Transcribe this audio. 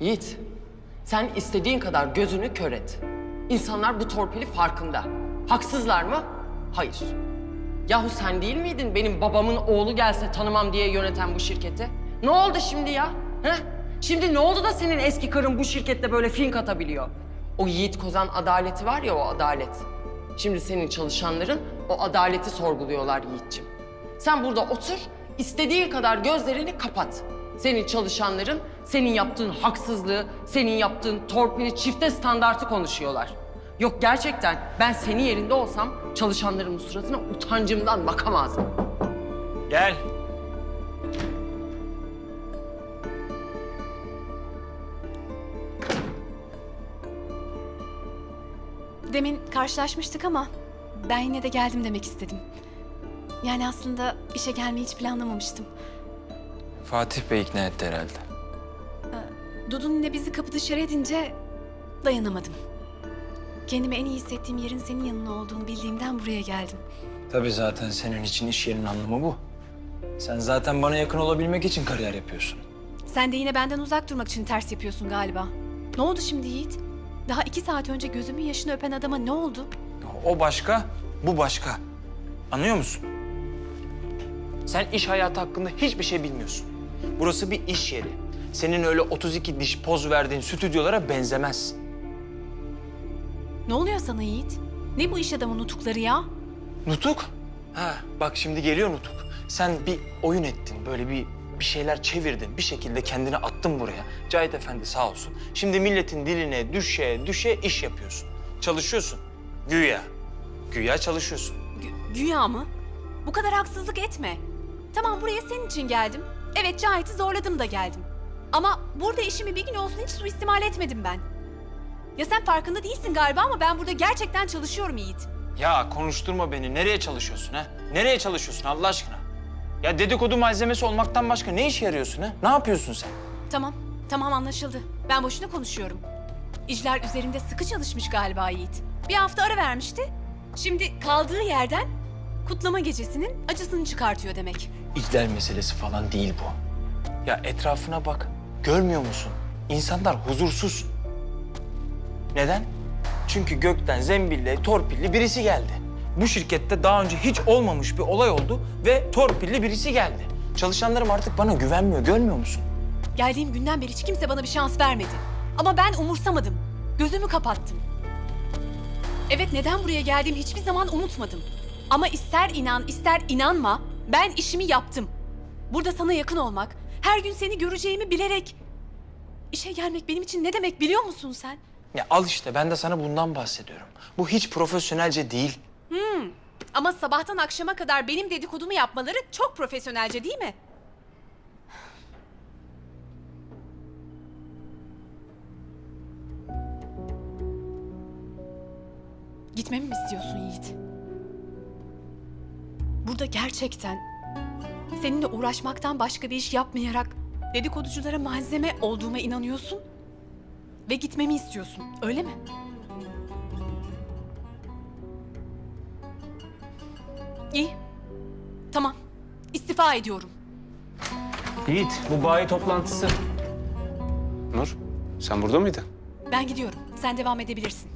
Yiğit, sen istediğin kadar gözünü kör et. İnsanlar bu torpili farkında. Haksızlar mı? Hayır. Yahu sen değil miydin benim babamın oğlu gelse tanımam diye yöneten bu şirketi? Ne oldu şimdi ya? Heh? Şimdi ne oldu da senin eski karın bu şirkette böyle fink atabiliyor? O Yiğit Kozan adaleti var ya o adalet. Şimdi senin çalışanların o adaleti sorguluyorlar Yiğit'ciğim. Sen burada otur, istediğin kadar gözlerini kapat. Senin çalışanların senin yaptığın haksızlığı, senin yaptığın torpili çifte standartı konuşuyorlar. Yok gerçekten ben senin yerinde olsam çalışanlarımın suratına utancımdan bakamazdım. Gel. Demin karşılaşmıştık ama ben yine de geldim demek istedim. Yani aslında işe gelmeyi hiç planlamamıştım. Fatih Bey ikna etti herhalde. Dudu'nun yine bizi kapı dışarı edince dayanamadım. Kendimi en iyi hissettiğim yerin senin yanına olduğunu bildiğimden buraya geldim. Tabii zaten senin için iş yerinin anlamı bu. Sen zaten bana yakın olabilmek için kariyer yapıyorsun. Sen de yine benden uzak durmak için ters yapıyorsun galiba. Ne oldu şimdi Yiğit? Daha iki saat önce gözümün yaşını öpen adama ne oldu? O başka, bu başka. Anlıyor musun? Sen iş hayatı hakkında hiçbir şey bilmiyorsun. Burası bir iş yeri. Senin öyle 32 diş poz verdiğin stüdyolara benzemez. Ne oluyor sana Yiğit? Ne bu iş adamı nutukları ya? Nutuk? Ha bak şimdi geliyor Nutuk. Sen bir oyun ettin, böyle bir bir şeyler çevirdin. Bir şekilde kendini attın buraya. Cahit Efendi sağ olsun. Şimdi milletin diline düşe düşe iş yapıyorsun. Çalışıyorsun. Güya. Güya çalışıyorsun. Gü- güya mı? Bu kadar haksızlık etme. Tamam buraya senin için geldim. Evet Cahit'i zorladım da geldim. Ama burada işimi bir gün olsun hiç suistimal etmedim ben. Ya sen farkında değilsin galiba ama ben burada gerçekten çalışıyorum Yiğit. Ya konuşturma beni. Nereye çalışıyorsun ha? Nereye çalışıyorsun Allah aşkına? Ya dedikodu malzemesi olmaktan başka ne işe yarıyorsun ha? Ne yapıyorsun sen? Tamam, tamam anlaşıldı. Ben boşuna konuşuyorum. İcler üzerinde sıkı çalışmış galiba Yiğit. Bir hafta ara vermişti. Şimdi kaldığı yerden kutlama gecesinin acısını çıkartıyor demek. İhlal meselesi falan değil bu. Ya etrafına bak. Görmüyor musun? İnsanlar huzursuz. Neden? Çünkü gökten zembille, torpilli birisi geldi. Bu şirkette daha önce hiç olmamış bir olay oldu ve torpilli birisi geldi. Çalışanlarım artık bana güvenmiyor, görmüyor musun? Geldiğim günden beri hiç kimse bana bir şans vermedi. Ama ben umursamadım. Gözümü kapattım. Evet neden buraya geldiğimi hiçbir zaman unutmadım. Ama ister inan ister inanma ben işimi yaptım. Burada sana yakın olmak, her gün seni göreceğimi bilerek... işe gelmek benim için ne demek biliyor musun sen? Ya al işte ben de sana bundan bahsediyorum. Bu hiç profesyonelce değil. Ama sabahtan akşama kadar benim dedikodumu yapmaları çok profesyonelce değil mi? Gitmemi mi istiyorsun Yiğit? Burada gerçekten seninle uğraşmaktan başka bir iş yapmayarak dedikoduculara malzeme olduğuma inanıyorsun ve gitmemi istiyorsun, öyle mi? İyi. Tamam. İstifa ediyorum. Yiğit, bu bayi toplantısı. Nur, sen burada mıydın? Ben gidiyorum. Sen devam edebilirsin.